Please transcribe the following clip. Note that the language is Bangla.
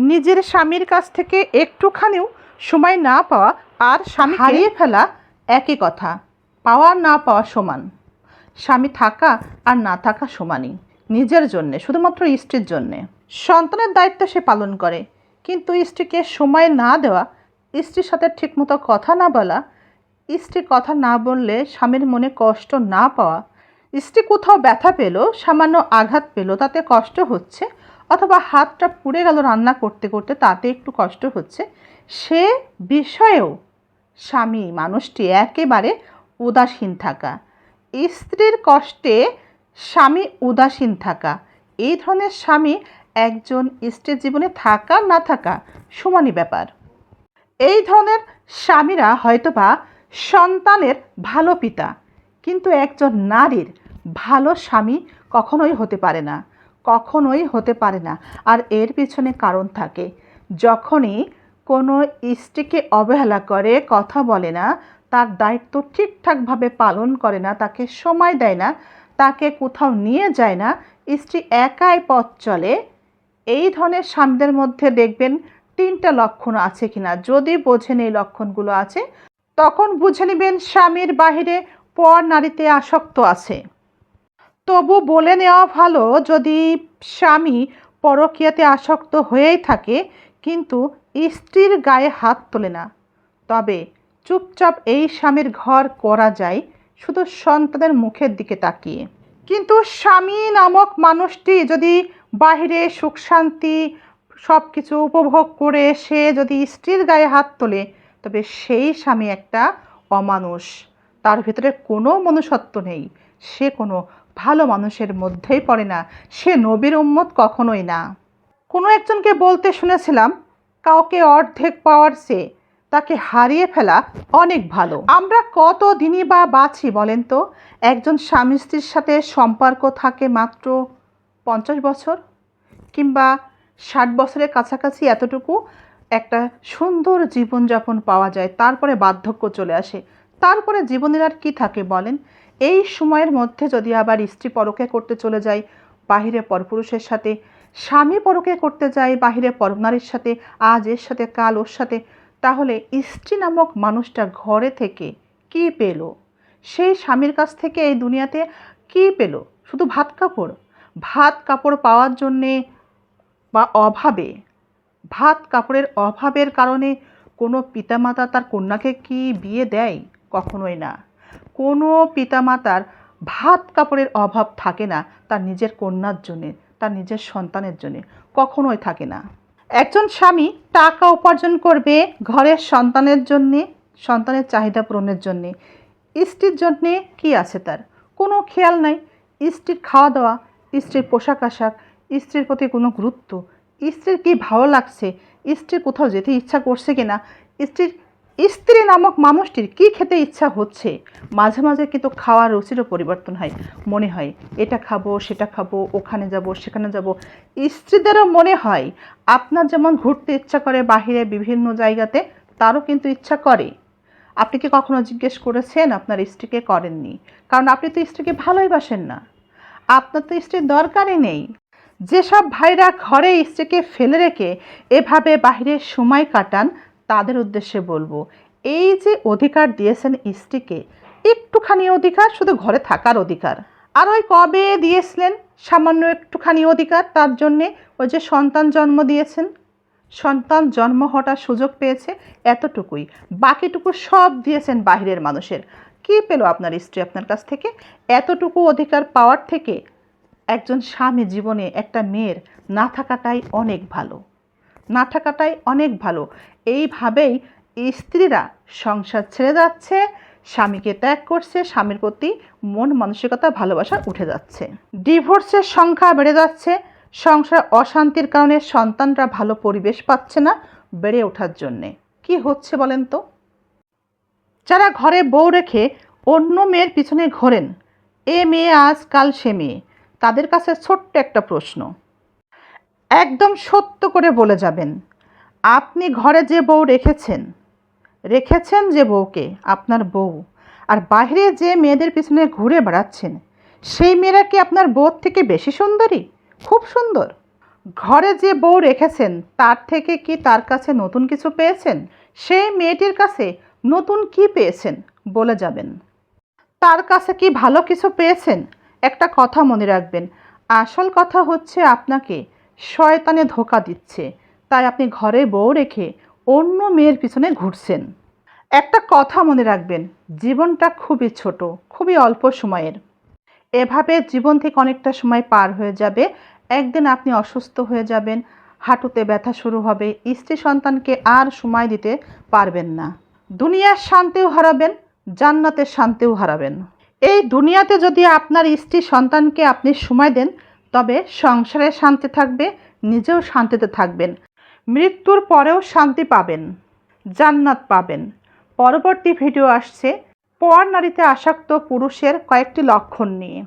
নিজের স্বামীর কাছ থেকে একটুখানিও সময় না পাওয়া আর স্বামী হারিয়ে ফেলা একই কথা। পাওয়া না পাওয়া সমান। স্বামী থাকা আর না থাকা সমানই। নিজের জন্যে, শুধুমাত্র স্ত্রীর জন্যে। সন্তানের দায়িত্ব সে পালন করে। কিন্তু স্ত্রীকে সময় না দেওয়া, স্ত্রীর সাথে ঠিকমতো কথা না বলা, স্ত্রী কথা না বললে স্বামীর মনে কষ্ট না পাওয়া, স্ত্রী কোথাও ব্যথা পেল, সামান্য আঘাত পেল, তাতে কষ্ট হচ্ছে অথবা হাতটা পুড়ে গেল রান্না করতে করতে তাতে একটু কষ্ট হচ্ছে, সে বিষয়েও স্বামী মানুষটি একেবারে উদাসীন থাকা। স্ত্রীর কষ্টে স্বামী উদাসীন থাকা। এই ধরনের স্বামী একজন স্ত্রীর জীবনে থাকা না থাকা সমানই ব্যাপার। এই ধরনের স্বামীরা হয়তোবা সন্তানের ভালো পিতা, কিন্তু একজন নারীর ভালো স্বামী কখনোই হতে পারে না। কখনোই হতে পারে না। আর এর পিছনে কারণ থাকে। যখনই কোনো স্ত্রীকে অবহেলা করে, কথা বলে না, তার দায়িত্ব ঠিকঠাকভাবে পালন করে না, তাকে সময় দেয় না, তাকে কোথাও নিয়ে যায় না, স্ত্রী একাই পথ চলে। এই ধরনের স্বামীদের মধ্যে দেখবেন তিনটা লক্ষণ আছে কিনা। যদি বোঝেন এই লক্ষণগুলো আছে, তখন বুঝে নেবেন স্বামীর বাহিরে পর নারীতে আসক্ত আছে। তবু বলে নেওয়া ভালো যদি স্বামী পরকীয়াতে আসক্ত হয়েই থাকে, কিন্তু স্ত্রীর গায়ে হাত তোলে না। তবে চুপচাপ এই স্বামীর ঘর করা যায়, শুধু সন্তানের মুখের দিকে তাকিয়ে। কিন্তু স্বামী নামক মানুষটি যদি বাহিরে সুখ শান্তি সব কিছু উপভোগ করে সে যদি স্ত্রীর গায়ে হাত তোলে, তবে সেই স্বামী একটা অমানুষ। তার ভিতরে কোনো মনুষ্যত্ব নেই। সে কোনো ভালো মানুষের মধ্যেই পড়ে না। সে নবীর উম্মত কখনোই না। কোনো একজনকে বলতে শুনেছিলাম, কাউকে অর্ধেক পাওয়ার চেয়ে তাকে হারিয়ে ফেলা অনেক ভালো। আমরা কত দিনই বা বাঁচি বলেন তো? একজন স্বামী স্ত্রীর সাথে সম্পর্ক থাকে মাত্র পঞ্চাশ বছর? কিংবা ষাট বছরের কাছাকাছি এতটুকু একটা সুন্দর জীবনযাপন পাওয়া যায়, তারপরে বার্ধক্য চলে আসে। তারপরে জীবনের আর কী থাকে বলেন? এই সময়ের মধ্যে যদি আবার স্ত্রী পরকে করতে চলে যায়, বাহিরে পরপুরুষের সাথে, স্বামী পরকে করতে যায়, বাহিরে পরনারীর সাথে আজ এর সাথে কাল ওর সাথে, তাহলে স্ত্রী নামক মানুষটা ঘরে থেকে কী পেল? সেই স্বামীর কাছ থেকে এই দুনিয়াতে কী পেল? শুধু ভাত কাপড়? ভাত কাপড় পাওয়ার জন্যে বা অভাবে? ভাত কাপড়ের অভাবের কারণে কোনো পিতামাতা তার কন্যাকে কি বিয়ে দেয়? কখনোই না। কোনো পিতামাতার ভাত কাপড়ের অভাব থাকে না তার নিজের কন্যার জন্যে, তার নিজের সন্তানের জন্যে, কখনোই থাকে না। একজন স্বামী টাকা উপার্জন করবে ঘরের সন্তানের জন্যে, সন্তানের চাহিদা পূরণের জন্যে। স্ত্রীর জন্যে কি আছে তার? কোনো খেয়াল নাই। স্ত্রীর খাওয়া দাওয়া স্ত্রীর পোশাক আশাক স্ত্রীর প্রতি কোনো গুরুত্ব, স্ত্রীর কি ভালো লাগছে স্ত্রীর কোথাও যেতে ইচ্ছা করছে কিনা, স্ত্রীর স্ত্রী নামক মানুষটির কী খেতে ইচ্ছা হচ্ছে? মাঝে মাঝে কিন্তু খাওয়ার রুচিরও পরিবর্তন হয়। মনে হয়, এটা খাব, সেটা খাব, ওখানে যাব, সেখানে যাব। স্ত্রীদেরও মনে হয়, আপনার যেমন ঘুরতে ইচ্ছা করে বাহিরে বিভিন্ন জায়গাতে, তারও কিন্তু ইচ্ছা করে। আপনি কি কখনো জিজ্ঞেস করেছেন আপনার স্ত্রীকে করেননি? কারণ আপনি তো স্ত্রীকে ভালোই বাসেন না। আপনার তো স্ত্রীর দরকারই নেই। যেসব ভাইরা ঘরে স্ত্রীকে ফেলে রেখে এভাবে বাইরে সময় কাটান তাদের উদ্দেশ্যে বলব, এই যে অধিকার দিয়েছেন স্ত্রীকে, একটুখানি অধিকার, শুধু ঘরে থাকার অধিকার। আর ওই কবে দিয়েছিলেন? সামান্য একটুখানি অধিকার, তার জন্যে ওই যে সন্তান জন্ম দিয়েছেন। সন্তান জন্ম হওয়ার সুযোগ পেয়েছে এতটুকুই। বাকিটুকু সব দিয়েছেন বাহিরের মানুষের। কী পেল আপনার স্ত্রী আপনার কাছ থেকে? এতটুকু অধিকার পাওয়ার থেকে একজন স্বামী জীবনে একটা মেয়ের না থাকাটাই অনেক ভালো। না থাকাটাই অনেক ভালো। এইভাবেই স্ত্রীরা সংসার ছেড়ে যাচ্ছে, স্বামীকে ত্যাগ করছে, স্বামীর প্রতি মন মানসিকতা, ভালোবাসা উঠে যাচ্ছে। ডিভোর্সের সংখ্যা বেড়ে যাচ্ছে, সংসার অশান্তির কারণে সন্তানরা ভালো পরিবেশ পাচ্ছে না বেড়ে ওঠার জন্যে। কি হচ্ছে বলেন তো? যারা ঘরে বউ রেখে অন্য মেয়ের পিছনে ঘোরেন, এ মেয়ে আজ, কাল সে মেয়ে? তাদের কাছে ছোট্ট একটা প্রশ্ন। একদম সত্য করে বলে যাবেন, আপনি ঘরে যে বউ রেখেছেন রেখেছেন যে বউকে, আপনার বউ, আর বাইরে যে মেয়েদের পিছনে ঘুরে বেড়াচ্ছেন, সেই মেয়েরা কি আপনার বউর থেকে বেশি সুন্দরী? খুব সুন্দর। ঘরে যে বউ রেখেছেন, তার থেকে কি তার কাছে নতুন কিছু পেয়েছেন? সেই মেয়েটির কাছে নতুন কি পেয়েছেন? বলে যাবেন। তার কাছে কি ভালো কিছু পেয়েছেন? একটা কথা মনে রাখবেন। আসল কথা হচ্ছে আপনাকে শয়তানে ধোকা দিচ্ছে। তাই আপনি ঘরে বউ রেখে অন্য মেয়ের পিছনে ঘুরছেন। একটা কথা মনে রাখবেন, জীবনটা খুবই ছোট, খুবই অল্প সময়ের। এভাবে জীবন থেকে অনেকটা সময় পার হয়ে যাবে। একদিন আপনি অসুস্থ হয়ে যাবেন, হাঁটুতে ব্যথা শুরু হবে, স্ত্রী সন্তানকে আর সময় দিতে পারবেন না। দুনিয়ার শান্তিও হারাবেন, জান্নাতের শান্তিও হারাবেন। এই দুনিয়াতে যদি আপনার স্ত্রী সন্তানকে আপনি সময় দেন তবে সংসারে শান্তি থাকবে, নিজেও শান্তিতে থাকবেন। মৃত্যুর পরেও শান্তি পাবেন, জান্নাত পাবেন। পরবর্তী ভিডিও আসছে, পর নারীতে আসক্ত পুরুষের কয়েকটি লক্ষণ নিয়ে।